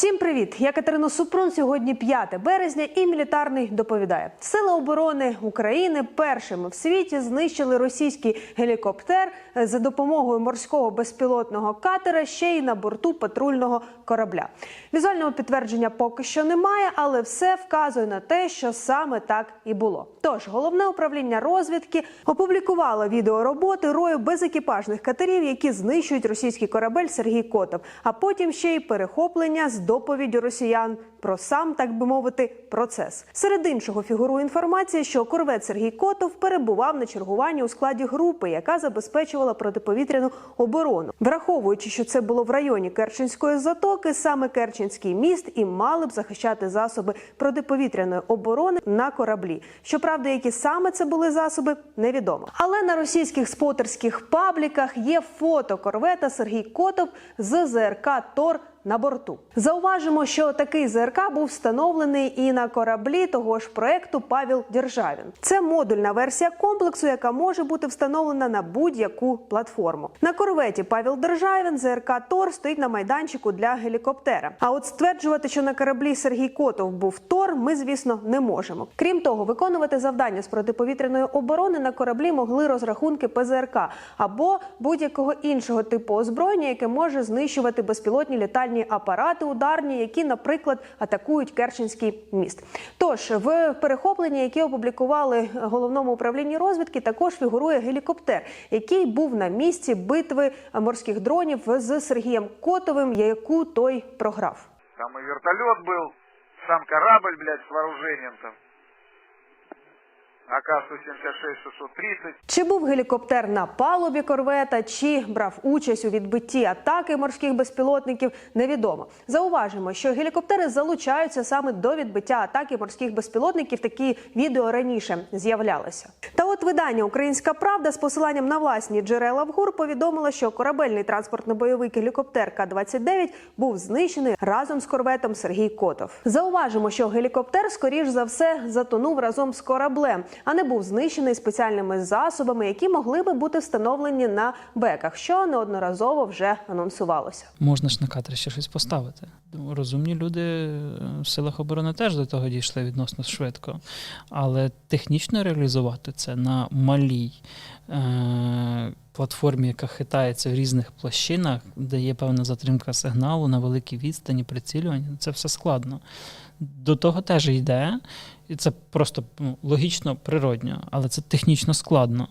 Всім привіт! Я Катерина Супрун. Сьогодні 5 березня, і мілітарний доповідає. Сили оборони України першими в світі знищили російський гелікоптер за допомогою морського безпілотного катера, ще й на борту патрульного корабля. Візуального підтвердження поки що немає, але все вказує на те, що саме так і було. Тож головне управління розвідки опублікувало відео роботи рою безекіпажних катерів, які знищують російський корабель Сергій Котов, а потім ще й перехоплення з доповіддю росіян про сам, так би мовити, процес. Серед іншого фігурує інформація, що корвет Сергій Котов перебував на чергуванні у складі групи, яка забезпечувала протиповітряну оборону, враховуючи, що це було в районі Керченської затоки, саме Керченський міст і мали б захищати засоби протиповітряної оборони на кораблі. Щоправда, які саме це були засоби, невідомо. Але на російських спотерських пабліках є фото корвета Сергій Котов з ЗРК Тор на борту. Зауважимо, що такий ЗРК був встановлений і на кораблі того ж проекту Павел Державін. Це модульна версія комплексу, яка може бути встановлена на будь-яку платформу. На корветі Павел Державін ЗРК Тор стоїть на майданчику для гелікоптера. А от стверджувати, що на кораблі Сергій Котов був Тор, ми звісно не можемо. Крім того, виконувати завдання з протиповітряної оборони на кораблі могли розрахунки ПЗРК або будь-якого іншого типу озброєння, яке може знищувати безпілотні літальні апарати ударні, які, наприклад, атакують Керченський міст. Тож в перехопленні, які опублікували головному управлінні розвідки, також фігурує гелікоптер, який був на місці битви морських дронів з Сергієм Котовим, яку той програв. Там и вертолет был, сам корабль, блядь, с вооружением там. АК-176-630. Чи був гелікоптер на палубі корвета, чи брав участь у відбитті атаки морських безпілотників, невідомо. Зауважимо, що гелікоптери залучаються саме до відбиття атаки морських безпілотників. Такі відео раніше з'являлися. Та от видання Українська Правда з посиланням на власні джерела в ГУР повідомило, що корабельний транспортно-бойовий гелікоптер К-29 був знищений разом з корветом Сергій Котов. Зауважимо, що гелікоптер, скоріш за все, затонув разом з кораблем а не був знищений спеціальними засобами, які могли би бути встановлені на беках, що неодноразово вже анонсувалося. Можна ж на катер ще щось поставити. Розумні люди е, в силах оборони теж до того дійшли відносно швидко. Але технічно реалізувати це на малій е- платформі, яка хитається в різних площинах, де є певна затримка сигналу на великій відстані, прицілювання, це все складно. До того теж йде, і це просто ну, логічно, природньо, але це технічно складно.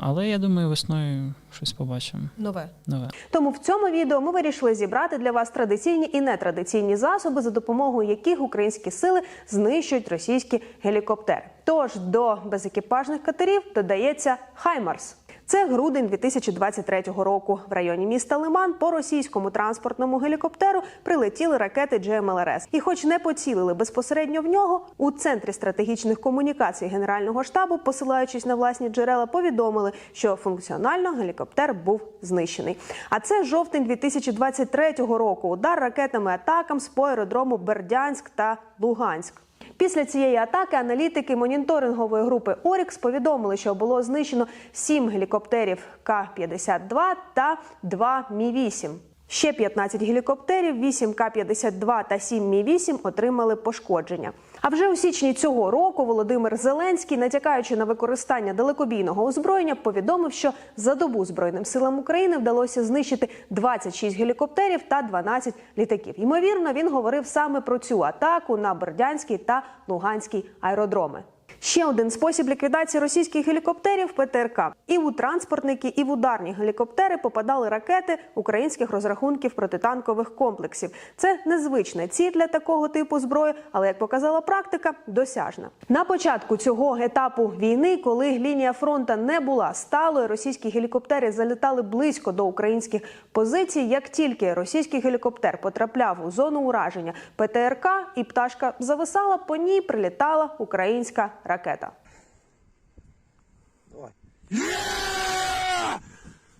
Але я думаю, весною щось побачимо Нове. нове. Тому в цьому відео ми вирішили зібрати для вас традиційні і нетрадиційні засоби, за допомогою яких українські сили знищують російські гелікоптери. Тож до безекіпажних катерів додається Хаймарс. Це грудень 2023 року. В районі міста Лиман по російському транспортному гелікоптеру прилетіли ракети GMLRS. І, хоч не поцілили безпосередньо в нього, у центрі стратегічних комунікацій Генерального штабу, посилаючись на власні джерела, повідомили, що функціонально гелікоптер був знищений. А це жовтень 2023 року. Удар ракетами атакам з по аеродрому Бердянськ та Луганськ. Після цієї атаки аналітики моніторингової групи Орікс повідомили, що було знищено сім гелікоптерів К-52 та 2 Мі-8. Ще 15 гелікоптерів, 8 К-52 та 7 Мі-8 отримали пошкодження. А вже у січні цього року Володимир Зеленський, натякаючи на використання далекобійного озброєння, повідомив, що за добу Збройним силам України вдалося знищити 26 гелікоптерів та 12 літаків. Ймовірно, він говорив саме про цю атаку на Бердянський та Луганський аеродроми. Ще один спосіб ліквідації російських гелікоптерів ПТРК. І у транспортники, і в ударні гелікоптери попадали ракети українських розрахунків протитанкових комплексів. Це незвична ціль для такого типу зброї, але як показала практика, досяжна. На початку цього етапу війни, коли лінія фронта не була сталою, російські гелікоптери залітали близько до українських позицій. Як тільки російський гелікоптер потрапляв у зону ураження ПТРК і пташка зависала, по ній прилітала українська ракета.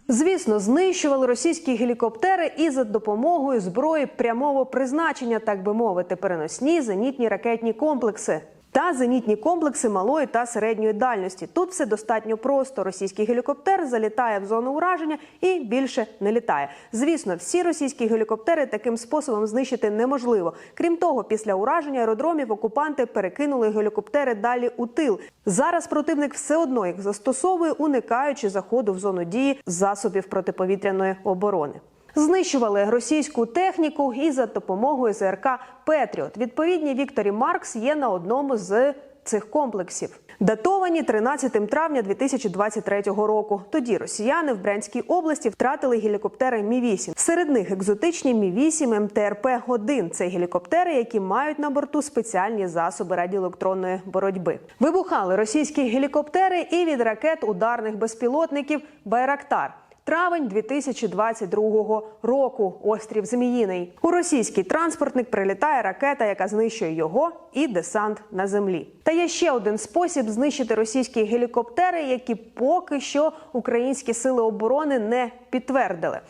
Звісно, знищували російські гелікоптери і за допомогою зброї прямого призначення, так би мовити, переносні зенітні ракетні комплекси. Та зенітні комплекси малої та середньої дальності. Тут все достатньо просто. Російський гелікоптер залітає в зону ураження і більше не літає. Звісно, всі російські гелікоптери таким способом знищити неможливо. Крім того, після ураження аеродромів окупанти перекинули гелікоптери далі у тил. Зараз противник все одно їх застосовує, уникаючи заходу в зону дії засобів протиповітряної оборони. Знищували російську техніку і за допомогою ЗРК Петріот. Відповідні Вікторі Маркс є на одному з цих комплексів. Датовані 13 травня 2023 року. Тоді росіяни в Брянській області втратили гелікоптери Мі 8 Серед них екзотичні Мі 8 МТРП 1 Це гелікоптери, які мають на борту спеціальні засоби радіоелектронної боротьби. Вибухали російські гелікоптери і від ракет ударних безпілотників Байрактар. Травень 2022 року. Острів Зміїний. У російський транспортник прилітає ракета, яка знищує його і десант на землі. Та є ще один спосіб знищити російські гелікоптери, які поки що українські сили оборони не підтвердили.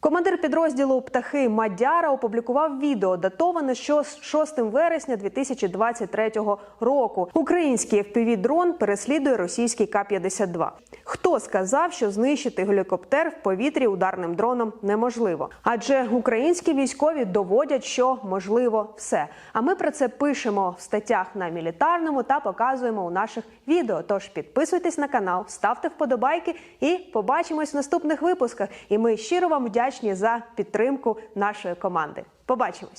Командир підрозділу Птахи Мадяра опублікував відео, датоване що з 6 вересня 2023 року. Український fpv дрон переслідує російський К-52. Хто сказав, що знищити гелікоптер в повітрі ударним дроном неможливо? Адже українські військові доводять, що можливо все. А ми про це пишемо в статтях на мілітарному та показуємо у наших відео. Тож підписуйтесь на канал, ставте вподобайки і побачимось в наступних випусках. І ми щиро вам вдячні за підтримку нашої команди. Побачимось.